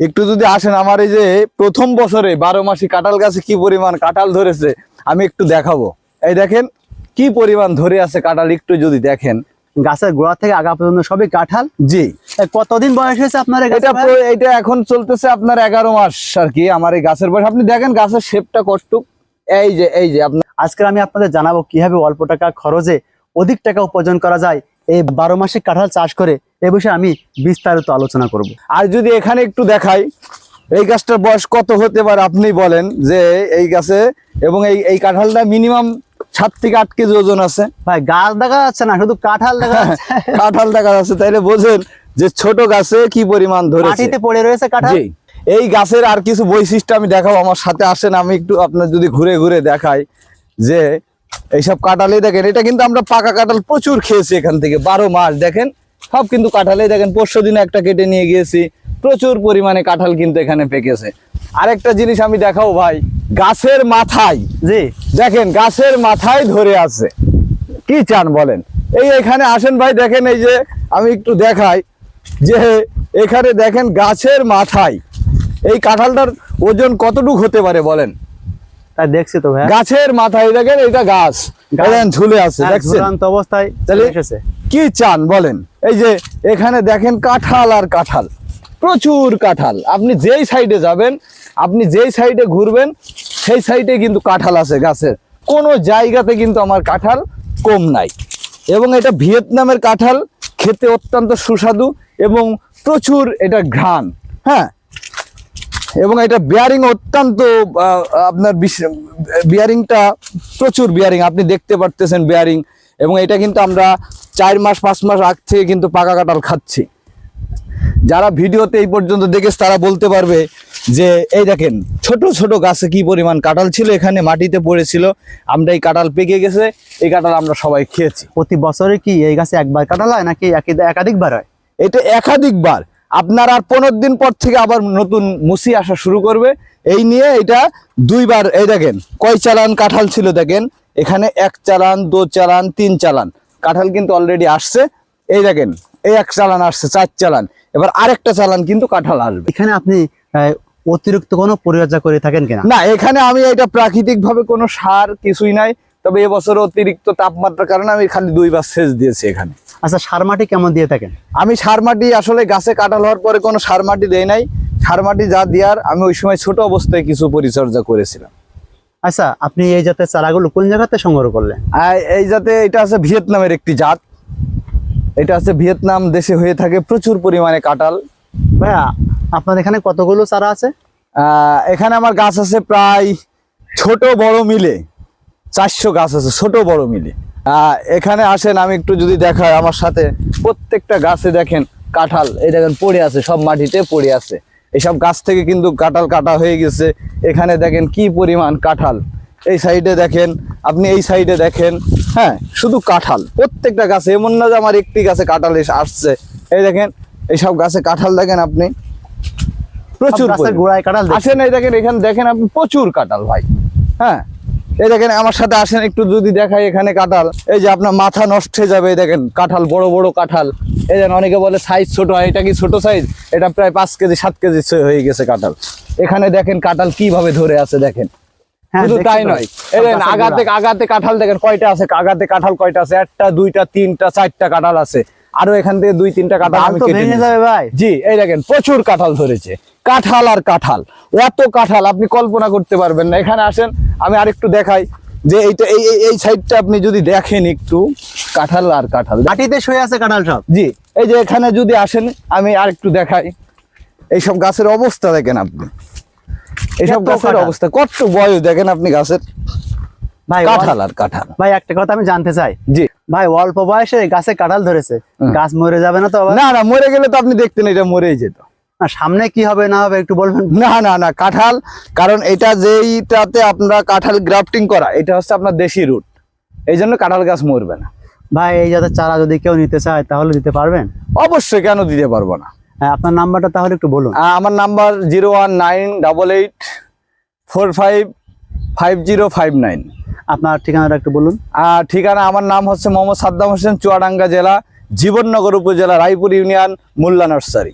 একটু যদি আসেন আমার এই যে প্রথম বছরে বারো মাসি কাঁঠাল গাছে কি পরিমাণ কাঁঠাল ধরেছে আমি একটু দেখাবো। এই দেখেন কি পরিমাণ ধরে আছে কাঁঠাল একটু যদি দেখেন। গাছের গোড়া থেকে আগা পর্যন্ত সবই কাঁঠাল? জি। কতদিন বয়স হয়েছে আপনার এটা এটা এখন চলতেছে আপনার এগারো মাস আর কি আমার এই গাছের বয়স। আপনি দেখেন গাছের শেপটা কটুক এই যে এই যে আপনার আজকে আমি আপনাদের জানাব কীভাবে অল্প টাকা খরচে অধিক টাকা উপার্জন করা যায়। এই বারো মাসে কাঁঠাল চাষ করে এ বিষয়ে আমি বিস্তারিত আলোচনা করব। আর যদি এখানে একটু দেখাই এই গাছটার বয়স কত হতে পারে আপনি বলেন যে এই গাছে এবং এই এই কাঁঠালটা মিনিমাম সাত থেকে আট কেজি ওজন আছে। ভাই গাছ দেখা যাচ্ছে না শুধু কাঁঠাল দেখা যাচ্ছে। কাঁঠাল দেখা যাচ্ছে। তাইলে বোঝেন যে ছোট গাছে কি পরিমাণ ধরে মাটিতে পড়ে রয়েছে কাঁঠাল? এই গাছের আর কিছু বৈশিষ্ট্য আমি দেখাবো আমার সাথে আসেন আমি একটু আপনার যদি ঘুরে ঘুরে দেখাই যে এইসব কাঁঠালে দেখেন এটা কিন্তু আমরা পাকা কাঁঠাল প্রচুর খেয়েছি এখান থেকে বারো মাস দেখেন? সব কিন্তু কাঁঠালে দেখেন পরশু দিনে একটা কেটে নিয়ে গিয়েছি প্রচুর পরিমাণে কাঁঠাল কিন্তু এখানে পেকেছে। আরেকটা জিনিস আমি দেখাও ভাই গাছের মাথায় জি। দেখেন গাছের মাথায় ধরে আছে। কি চান বলেন? এই এখানে আসেন ভাই দেখেন এই যে আমি একটু দেখাই যে এখানে দেখেন গাছের মাথায় এই কাঁঠালটার ওজন কতটুক হতে পারে বলেন? তাই দেখছি তো ভাই। গাছের মাথায় দেখেন এটা গাছ। ঝুলে আছে দেখছেন? অবস্থায় তাহলে কি চান বলেন? এই যে এখানে দেখেন কাঁঠাল আর কাঁঠাল। প্রচুর কাঁঠাল। আপনি যেই সাইডে যাবেন আপনি যেই সাইডে ঘুরবেন সেই সাইডে কিন্তু কাঁঠাল আছে গাছের। কোনো জায়গাতে কিন্তু আমার কাঁঠাল কম নাই। এবং এটা ভিয়েতনামের কাঁঠাল খেতে অত্যন্ত সুস্বাদু এবং প্রচুর এটা ঘ্রাণ। হ্যাঁ এবং এটা বিয়ারিং অত্যন্ত আপনার বিয়ারিংটা প্রচুর বিয়ারিং আপনি দেখতে পারতেছেন বিয়ারিং এবং এটা কিন্তু আমরা চার মাস পাঁচ মাস আগ থেকে কিন্তু পাকা কাঁঠাল খাচ্ছি। যারা ভিডিওতে এই পর্যন্ত দেখেছে তারা বলতে পারবে যে এই দেখেন ছোট ছোট গাছে কি পরিমাণ কাঁঠাল ছিল এখানে মাটিতে পড়েছিল আমরা এই কাঁঠাল পেকে গেছে এই কাঁঠাল আমরা সবাই খেয়েছি। প্রতি বছরে কি এই গাছে একবার কাঁঠাল হয় নাকি একাধিকবার হয়? এটা একাধিকবার। আপনার আর পনেরো দিন পর থেকে আবার নতুন মুসি আসা শুরু করবে। এই নিয়ে এটা দুইবার এই দেখেন কয় চালান কাঁঠাল ছিল দেখেন? এখানে এক চালান দু চালান তিন চালান। কাঁঠাল কিন্তু অলরেডি আসছে। এই দেখেন এই এক চালান আসছে চার চালান। এবার আরেকটা চালান কিন্তু কাঁঠাল আসবে। এখানে আপনি অতিরিক্ত কোনো পরিচর্যা করে থাকেন কিনা? না এখানে আমি এটা প্রাকৃতিক ভাবে কোনো সার কিছুই নাই তবে এবছর অতিরিক্ত তাপমাত্রার কারণে আমি খালি দুইবার সেচ দিয়েছি এখানে। আচ্ছা সার মাটি কেমন দিয়ে থাকেন? আমি সার মাটি আসলে গাছে কাটাল হওয়ার পরে কোনো সার মাটি দেই নাই। সার মাটি যা দেওয়ার আমি ওই সময় ছোট অবস্থায় কিছু পরিচর্যা করেছিলাম। আচ্ছা আপনি এই জাতের চারাগুলো কোন জায়গাতে সংগ্রহ করলেন? এই জাতে এটা আছে ভিয়েতনামের একটি জাত। এটা আছে ভিয়েতনাম দেশে হয়ে থাকে প্রচুর পরিমাণে কাঁঠাল। ভাইয়া আপনার এখানে কতগুলো চারা আছে? এখানে আমার গাছ আছে প্রায় ছোট বড় মিলে। চারশো গাছ আছে ছোট বড় মিলে। এখানে আসেন আমি একটু যদি দেখাই আমার সাথে প্রত্যেকটা গাছে দেখেন কাঁঠাল এই দেখেন পড়ে আছে সব মাটিতে পড়ে আছে। এইসব গাছ থেকে কিন্তু কাঁঠাল কাটা হয়ে গেছে। এখানে দেখেন কি পরিমাণ কাঁঠাল। এই সাইডে দেখেন আপনি এই সাইডে দেখেন হ্যাঁ শুধু কাঁঠাল প্রত্যেকটা গাছে এমন না যে আমার একটি গাছে কাঁঠাল এসে আসছে। এই দেখেন এইসব গাছে কাঁঠাল দেখেন আপনি। প্রচুর গোড়ায় কাঁঠাল। আসেন এই দেখেন এখানে দেখেন আপনি প্রচুর কাঁঠাল ভাই। হ্যাঁ এই দেখেন আমার সাথে আসেন একটু যদি দেখাই এখানে কাঁঠাল। এই যে আপনার মাথা নষ্ট হয়ে যাবে এই দেখেন কাঁঠাল বড় বড় কাঁঠাল। এই দেখেন অনেকে বলে সাইজ ছোট হয় এটা কি ছোট সাইজ এটা প্রায় পাঁচ কেজি সাত কেজি হয়ে গেছে কাঁঠাল। এখানে দেখেন কাঁঠাল কীভাবে ধরে আছে দেখেন। হ্যাঁ, শুধু তাই নয় এই দেখেন গাছের আগাতে আগাতে কাঁঠাল দেখেন কয়টা আছে আগাতে কাঁঠাল কয়টা আছে? একটা দুইটা তিনটা চারটা কাঁঠাল আছে। আরও এখান থেকে দুই তিনটা কাঁঠাল আমি কেটে জি এই দেখেন প্রচুর কাঁঠাল ধরেছে। কাঁঠাল আর কাঁঠাল। এত কাঁঠাল আপনি কল্পনা করতে পারবেন না। এখানে আসেন আমি আরেকটু দেখাই যে এইটা এই এই- সাইডটা আপনি যদি দেখেন একটু কাঁঠাল আর কাঁঠাল। মাটিতে শুয়ে আছে কাঁঠাল সব? জি এই যে এখানে যদি আসেন আমি আরেকটু দেখাই। এইসব গাছের অবস্থা দেখেন আপনি। এইসব গাছের অবস্থা কত বয়স দেখেন আপনি গাছের? ভাই কাঁঠাল আর কাঁঠাল। ভাই একটা কথা আমি জানতে চাই। জি। ভাই অল্প বয়সে গাছে কাঁঠাল ধরেছে। গাছ মরে যাবে না তো না না মরে গেলে তো আপনি দেখতেন এটা মরেই যেত। না, সামনে কি হবে না হবে একটু বলবেন? না না না কাঁঠাল কারণ এটা যেইটাতে আপনারা কাঁঠাল গ্রাফটিং করা এটা হচ্ছে আপনার দেশি রুট। এই জন্য কাঁঠাল গাছ মরবে না। ভাই এই যাতে চারা যদি কেউ নিতে চায় তাহলে দিতে পারবেন? অবশ্যই কেন দিতে পারব না? হ্যাঁ, আপনার নাম্বারটা তাহলে একটু বলুন। আমার number zero one nine double eight four five five zero five nine. আপনার ঠিকানাটা একটু বলুন। আর ঠিকানা আমার নাম হচ্ছে মোহাম্মদ সাদ্দাম হোসেন চুয়াডাঙ্গা জেলা জীবননগর উপজেলা রায়পুর ইউনিয়ন মোল্লা নার্সারি।